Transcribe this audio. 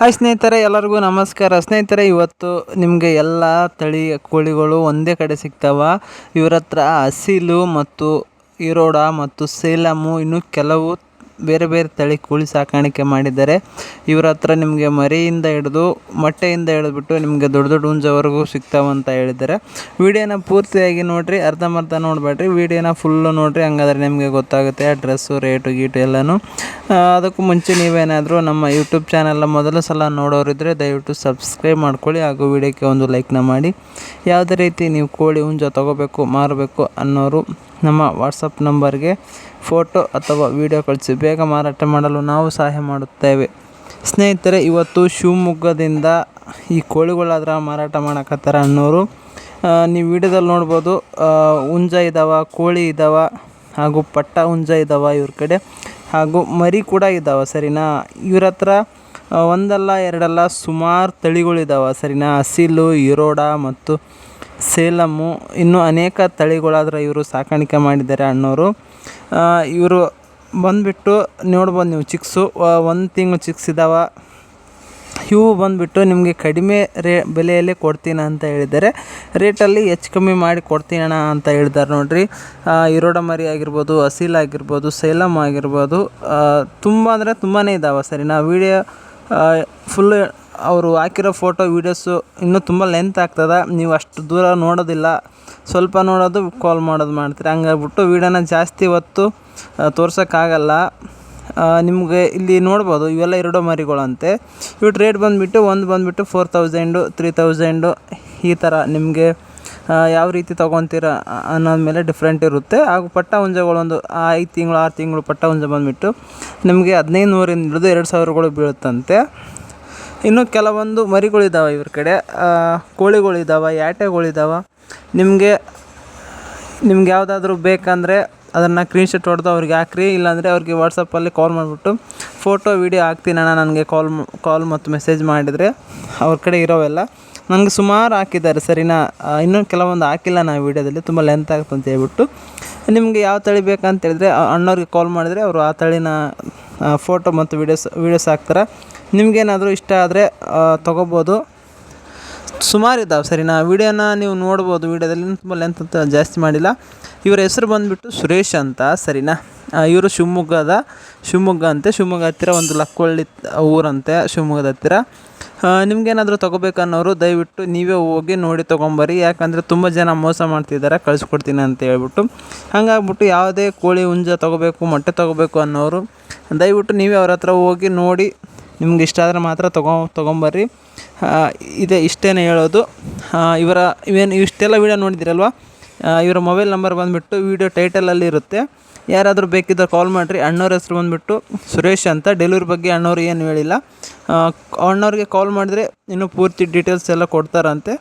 Hi ಸ್ನೇಹಿತರೆ ಎಲ್ಲರಿಗೂ ನಮಸ್ಕಾರ. ಸ್ನೇಹಿತರೆ ಇವತ್ತು ನಿಮಗೆ ಎಲ್ಲ ತಳಿ ಕೋಳಿಗಳು ಒಂದೇ ಕಡೆ ಸಿಗ್ತಾವ. ಇವ್ರ ಹತ್ರ ಅಸೀಲು ಮತ್ತು ಈರೋಡ ಮತ್ತು ಸೇಲಮು ಇನ್ನು ಕೆಲವು ಬೇರೆ ಬೇರೆ ತಳಿ ಕೋಳಿ ಸಾಕಾಣಿಕೆ ಮಾಡಿದ್ದಾರೆ. ಇವ್ರ ಹತ್ರ ನಿಮಗೆ ಮರಿಯಿಂದ ಹಿಡಿದು ಮೊಟ್ಟೆಯಿಂದ ಹಿಡಿದ್ಬಿಟ್ಟು ನಿಮಗೆ ದೊಡ್ಡ ದೊಡ್ಡ ಹುಂಜವರೆಗೂ ಸಿಗ್ತಾವಂತ ಹೇಳಿದ್ದಾರೆ. ವಿಡಿಯೋನ ಪೂರ್ತಿಯಾಗಿ ನೋಡಿರಿ ಅರ್ಧಂಬರ್ಧ ನೋಡಬೇಡ್ರಿ. ವಿಡಿಯೋನ ಫುಲ್ಲು ನೋಡಿರಿ ಹಂಗಾದ್ರೆ ನಿಮಗೆ ಗೊತ್ತಾಗುತ್ತೆ ಡ್ರೆಸ್ಸು ರೇಟು ಗೀಟು ಎಲ್ಲನೂ. ಆ, ಅದಕ್ಕೂ ಮುಂಚೆ ನೀವೇನಾದರೂ ನಮ್ಮ ಯೂಟ್ಯೂಬ್ ಚಾನಲ್ನ ಮೊದಲ ಸಲ ನೋಡೋರಿದ್ದರೆ ದಯವಿಟ್ಟು ಸಬ್ಸ್ಕ್ರೈಬ್ ಮಾಡ್ಕೊಳ್ಳಿ ಹಾಗೂ ವಿಡಿಯೋಕ್ಕೆ ಒಂದು ಲೈಕ್ನ ಮಾಡಿ. ಯಾವುದೇ ರೀತಿ ನೀವು ಕೋಳಿ ಹುಂಜ ತೊಗೋಬೇಕು, ಮಾರಬೇಕು ಅನ್ನೋರು ನಮ್ಮ ವಾಟ್ಸಪ್ ನಂಬರ್ಗೆ ಫೋಟೋ ಅಥವಾ ವಿಡಿಯೋ ಕಳಿಸಿ. ಬೇಗ ಮಾರಾಟ ಮಾಡಲು ನಾವು ಸಹಾಯ ಮಾಡುತ್ತೇವೆ. ಸ್ನೇಹಿತರೆ, ಇವತ್ತು ಶಿವಮೊಗ್ಗದಿಂದ ಈ ಕೋಳಿಗಳಾದ್ರೆ ಮಾರಾಟ ಮಾಡಕತ್ತಾರ ಅನ್ನೋರು ನೀವು ವಿಡಿಯೋದಲ್ಲಿ ನೋಡ್ಬೋದು ಹುಂಜ ಇದ್ದಾವ ಕೋಳಿ ಇದ್ದಾವ ಹಾಗೂ ಪಟ್ಟ ಹುಂಜ ಇದ್ದಾವ ಇವ್ರ ಕಡೆ. ಹಾಗೂ ಮರಿ ಕೂಡ ಇದ್ದಾವೆ ಸರಿನಾ? ಇವ್ರ ಹತ್ರ ಒಂದಲ್ಲ ಎರಡಲ್ಲ ಸುಮಾರು ತಳಿಗಳಿದ್ದಾವೆ ಸರಿನಾ? ಅಸಿಲು ಇರೋಡ ಮತ್ತು ಸೇಲಮ್ಮು ಇನ್ನೂ ಅನೇಕ ತಳಿಗಳಾದ್ರೆ ಇವರು ಸಾಕಾಣಿಕೆ ಮಾಡಿದ್ದಾರೆ ಅಣ್ಣವರು ಇವರು ಬಂದುಬಿಟ್ಟು ನೋಡ್ಬೋದು ನೀವು ಚಿಕ್ಸು ಒಂದು ತಿಂಗಳು ಚಿಕ್ಸ್ ಇದ್ದಾವೆ ಇವು ಬಂದುಬಿಟ್ಟು ನಿಮಗೆ ಕಡಿಮೆ ರೇ, ಬೆಲೆಯಲ್ಲಿ ಕೊಡ್ತೀನಿ ಅಂತ ಹೇಳಿದ್ದಾರೆ. ರೇಟಲ್ಲಿ ಹೆಚ್ಚು ಕಮ್ಮಿ ಮಾಡಿ ಕೊಡ್ತೀನಿ ಅಣ್ಣ ಅಂತ ಹೇಳಿದ್ದಾರೆ ನೋಡಿರಿ. ಇರೋಡಮರಿ ಇರೋಡ ಮರಿ ಆಗಿರ್ಬೋದು, ಅಸೀಲ್ ಆಗಿರ್ಬೋದು ಸೈಲಮ್ ಆಗಿರ್ಬೋದು ತುಂಬ ಅಂದರೆ ತುಂಬಾ ಇದ್ದಾವೆ ಸರಿ. ನಾವು ವೀಡಿಯೋ ಫುಲ್ ಅವರು ಹಾಕಿರೋ ಫೋಟೋ ವೀಡಿಯೋಸು ಇನ್ನೂ ತುಂಬ ಲೆಂತ್ ಆಗ್ತದೆ. ನೀವು ಅಷ್ಟು ದೂರ ನೋಡೋದಿಲ್ಲ. ಸ್ವಲ್ಪ ನೋಡೋದು ಕಾಲ್ ಮಾಡೋದು ಮಾಡ್ತೀರಿ. ಹಂಗಾಗ್ಬಿಟ್ಟು ವೀಡಿಯೋನ ಜಾಸ್ತಿ ಹೊತ್ತು ತೋರ್ಸೋಕ್ಕಾಗಲ್ಲ. ನಿಮಗೆ ಇಲ್ಲಿ ನೋಡ್ಬೋದು ಇವೆಲ್ಲ ಎರಡೋ ಮರಿಗಳಂತೆ. ಇವು ರೇಟ್ ಬಂದುಬಿಟ್ಟು ಒಂದು ಬಂದುಬಿಟ್ಟು ಫೋರ್ ತೌಸಂಡು ತ್ರೀ ತೌಸಂಡು ಈ ಥರ ನಿಮಗೆ ಯಾವ ರೀತಿ ತೊಗೊತೀರ ಅನ್ನೋದ ಮೇಲೆ ಡಿಫ್ರೆಂಟ್ ಇರುತ್ತೆ. ಹಾಗೂ ಪಟ್ಟ ಹುಂಜಗಳೊಂದು ಐದು ತಿಂಗಳು, ಆರು ತಿಂಗಳು ಪಟ್ಟ ಹುಂಜ ಬಂದುಬಿಟ್ಟು ನಿಮಗೆ ಹದಿನೈದು ನೂರಿಂದ ಹಿಡಿದು ಎರಡು ಸಾವಿರಗಳು ಬೀಳುತ್ತಂತೆ. ಇನ್ನು ಕೆಲವೊಂದು ಮರಿಗಳಿದ್ದಾವೆ ಇವ್ರ ಕಡೆ. ಕೋಳಿಗಳಿದ್ದಾವೆ ಯಾಟೆಗಳಿದ್ದಾವೆ ನಿಮಗೆ ನಿಮ್ಗೆ ಯಾವುದಾದ್ರೂ ಬೇಕಂದರೆ ಅದನ್ನು ಸ್ಕ್ರೀನ್ಶಾಟ್ ಹೊಡೆದು ಅವ್ರಿಗೆ ಹಾಕ್ರಿ, ಇಲ್ಲಾಂದರೆ ಅವ್ರಿಗೆ ವಾಟ್ಸಪ್ಪಲ್ಲಿ ಕಾಲ್ ಮಾಡಿಬಿಟ್ಟು ಫೋಟೋ ವೀಡಿಯೋ ಹಾಕ್ತೀನಣ್ಣ ನನಗೆ ಕಾಲ್ ಕಾಲ್ ಮತ್ತು ಮೆಸೇಜ್ ಮಾಡಿದರೆ ಅವ್ರ ಕಡೆ ಇರೋವೆಲ್ಲ. ನನಗೆ ಸುಮಾರು ಹಾಕಿದ್ದಾರೆ ಸರಿನಾ? ಇನ್ನೂ ಕೆಲವೊಂದು ಹಾಕಿಲ್ಲ ನಾವು ವೀಡಿಯೋದಲ್ಲಿ, ತುಂಬ ಲೆಂತ್ ಆಗುತ್ತೆ ಅಂತ ಹೇಳ್ಬಿಟ್ಟು. ನಿಮಗೆ ಯಾವ ತಳಿ ಬೇಕಂತ ಹೇಳಿದ್ರೆ ಅಣ್ಣವ್ರಿಗೆ ಕಾಲ್ ಮಾಡಿದರೆ ಅವರು ಆ ತಳಿನ ಫೋಟೋ ಮತ್ತು ವೀಡಿಯೋಸ್ ವೀಡಿಯೋಸ್ ಹಾಕ್ತಾರೆ. ನಿಮಗೇನಾದರೂ ಇಷ್ಟ ಆದರೆ ತೊಗೋಬೋದು. ಸುಮಾರು ಇದ್ದಾವೆ ಸರಿನಾ ವಿಡಿಯೋನ ನೀವು ನೋಡ್ಬೋದು, ವಿಡಿಯೋದಲ್ಲಿ ತುಂಬ ಲೆಂತ್ ಅಂತ ಜಾಸ್ತಿ ಮಾಡಿಲ್ಲ. ಇವರ ಹೆಸರು ಬಂದುಬಿಟ್ಟು ಸುರೇಶ್ ಅಂತ, ಸರಿನಾ? ಇವರು ಶಿವಮೊಗ್ಗದ, ಶಿವಮೊಗ್ಗ ಅಂತೆ, ಶಿವಮೊಗ್ಗ ಹತ್ತಿರ ಒಂದು ಲಕ್ಕೊಳ್ಳಿ ಊರಂತೆ, ಶಿವಮೊಗ್ಗದ ಹತ್ತಿರ. ನಿಮ್ಗೇನಾದರೂ ತೊಗೋಬೇಕನ್ನೋರು ದಯವಿಟ್ಟು ನೀವೇ ಹೋಗಿ ನೋಡಿ, ತೊಗೊಂಬರಿ. ಯಾಕಂದರೆ ತುಂಬ ಜನ ಮೋಸ ಮಾಡ್ತಿದ್ದಾರೆ, ಕಳಿಸ್ಕೊಡ್ತೀನಿ ಅಂತ ಹೇಳ್ಬಿಟ್ಟು. ಹಂಗಾಗ್ಬಿಟ್ಟು ಯಾವುದೇ ಕೋಳಿ ಹುಂಜ ತೊಗೋಬೇಕು, ಮೊಟ್ಟೆ ತೊಗೋಬೇಕು ಅನ್ನೋರು ದಯವಿಟ್ಟು ನೀವೇ ಅವ್ರ ಹತ್ರ ಹೋಗಿ ನೋಡಿ. ನಿಮ್ಗೆ ಇಷ್ಟ ಆದರೆ ಮಾತ್ರ ತೊಗೊ, ತೊಗೊಂಬರ್ರಿ. ಇದೆ ಇಷ್ಟೇ ಹೇಳೋದು. ಇವರ ಇವೇನು ಇಷ್ಟೆಲ್ಲ ವೀಡಿಯೋ ನೋಡಿದಿರಲ್ವ? ಇವರ ಮೊಬೈಲ್ ನಂಬರ್ ಬಂದುಬಿಟ್ಟು ವೀಡಿಯೋ ಟೈಟಲಲ್ಲಿ ಇರುತ್ತೆ. ಯಾರಾದರೂ ಬೇಕಿದ್ದರೆ ಕಾಲ್ ಮಾಡಿರಿ. ಅಣ್ಣವ್ರ ಹೆಸರು ಬಂದುಬಿಟ್ಟು ಸುರೇಶ್ ಅಂತ. ಡೆಲಿವರಿ ಬಗ್ಗೆ ಅಣ್ಣವ್ರು ಏನು ಹೇಳಿಲ್ಲ. ಅಣ್ಣವ್ರಿಗೆ ಕಾಲ್ ಮಾಡಿದ್ರೆ ಇನ್ನೂ ಪೂರ್ತಿ ಡೀಟೇಲ್ಸ್ ಎಲ್ಲ ಕೊಡ್ತಾರಂತೆ.